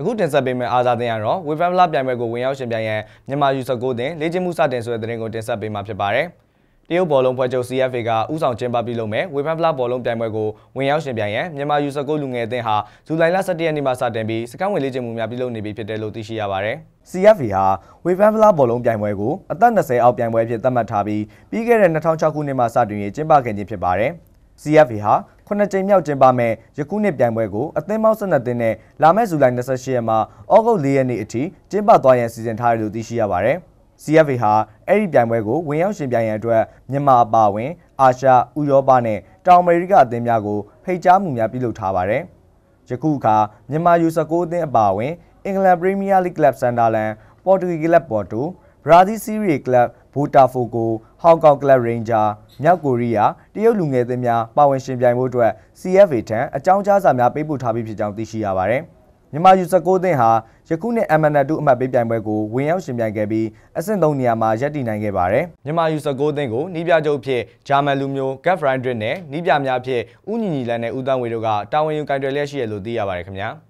အခုတင်ဆက်ပေးမယ့်အားစားသင်းကတော့ဝေဖန်ဖလားပြိုင်ပွဲကိုဝင်ရောက်ရှင်ပြိုင်ရန်မြန်မာယူ19တင်လေ့ကျင့်မှုစတင်ဆိုတဲ့သတင်းကိုတင်ဆက်ပေးမှာဖြစ်ပါတယ်။တရုတ်ဘောလုံးဖွဲ့ချုပ် CFA ကဥဆောင်ကျင်းပပြုလုပ်မဲ့ဝေဖန်ဖလားဘောလုံးပြိုင်ပွဲကိုဝင်ရောက်ရှင်ပြိုင်ရန်မြန်မာယူ19လူငယ်အသင်းဟာဇူလိုင်လ17ရက်နေ့မှစတင်ပြီးစကမ်းဝင်လေ့ကျင့်မှုများပြုလုပ်နေပြီဖြစ်တယ်လို့သိရှိရပါတယ်။ CFA ဟာဝေဖန်ဖလားဘောလုံးပြိုင်ပွဲကိုအသက်20အောက်ပြိုင်ပွဲအဖြစ်သတ်မှတ်ထားပြီးပြီးခဲ့တဲ့2006ခုနှစ်မှစတင်ရေးကျင်းပခဲ့ခြင်းဖြစ်ပါတယ်။ CFA ဟာ ခုနှစ်ကြိမ်မြောက်ကျင်းပမဲ့ယခုနှစ်ပြိုင်ပွဲကိုအသင်းပေါင်း12သင်းနဲ့လာမယ့်ဇူလိုင်28ရက်မှာဩဂုတ်4ရက်နေ့အထိကျင်းပသွားရန်စီစဉ်ထားတယ်လို့သိရှိရပါတယ်။ CFA ဟာအဲ့ဒီပြိုင်ပွဲကိုဝင်ရောက်ရှင်ပြိုင်ရန်အတွက်မြန်မာအပါအဝင် အာရှ၊ဥရောပနဲ့တောင်အမေရိကအသင်းများကိုဖိတ်ကြားမှုများပြုလုပ်ထားပါတယ်။ယခုအခါမြန်မာယူ19 အသင်းအပါအဝင်အင်္ဂလန်ပရီးမီးယားလိဂ်ကလပ်ဆန်ဒါလန်၊ပေါ်တူဂီကလပ်ပေါ်တိုဘ ရာဇီးစီးရီးကလပ်ဘိုတာဖိုကိုဟောင်ကောင်ကလပ်ရိန်ဂျာမြောက်ကိုရီးယားတရုတ်လူငယ်သင်းများပါဝင်ရှင်ပြိုင်ဖို့အတွက် CFA ထံအကြောင်းကြားစာများပေးပို့ထားပြီးဖြစ်ကြောင်းသိရှိရပါတယ်။မြန်မာယူ19 သင်းဟာယခုနှစ် MN2 အမှတ်ပေးပြိုင်ပွဲကိုဝင်ရောက်ရှင်ပြိုင်ခဲ့ပြီးအဆင့်3နေရာမှာရပ်တည်နိုင်ခဲ့ပါတယ်။မြန်မာယူ19 သင်းကိုနီးပြချုပ်ဖြစ်ဂျာမန်လူမျိုးဂက်ဖရိုင်ဒရစ်နဲ့နီးပြများဖြစ်ဦးညီညီလန်နဲ့ဦးတန်းဝေတို့ကတာဝန်ယူကင်တွယ်လျက်ရှိရလို့သိရပါတယ်ခင်ဗျာ။